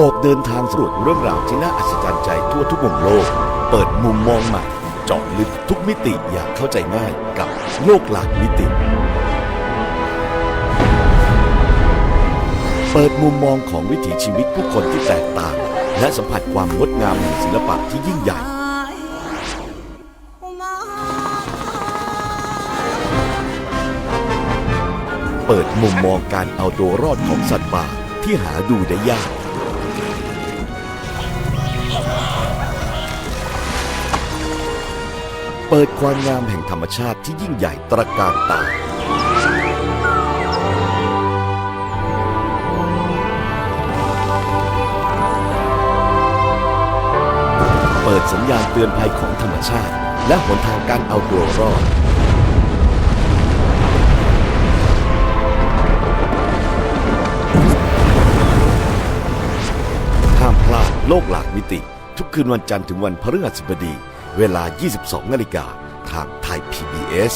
ออกเดินทางสำรวจเรื่องราวที่น่าอัศจรรย์ใจทั่วทุกมุมโลก เปิดมุมมองใหม่เจาะลึกทุกมิติอย่างเข้าใจง่ายกับโลกหลากมิติ เปิดมุมมองของวิถีชีวิตผู้คนที่แตกต่าง และสัมผัสความงดงามแห่งศิลปะที่ยิ่งใหญ่ เปิดมุมมองการเอาตัวรอดของสัตว์ป่าที่หาดูได้ยาก เปิดความงามแห่งธรรมชาติที่ยิ่งใหญ่ตระการตา เปิดสัญญาณเตือนภัยของธรรมชาติ และหนทางการเอาตัวรอด ห้ามพลาดโลกหลากมิติ ทุกคืนวันจันทร์ถึงวันพฤหัสบดี เวลา 22 นาฬิกาทางไทย PBS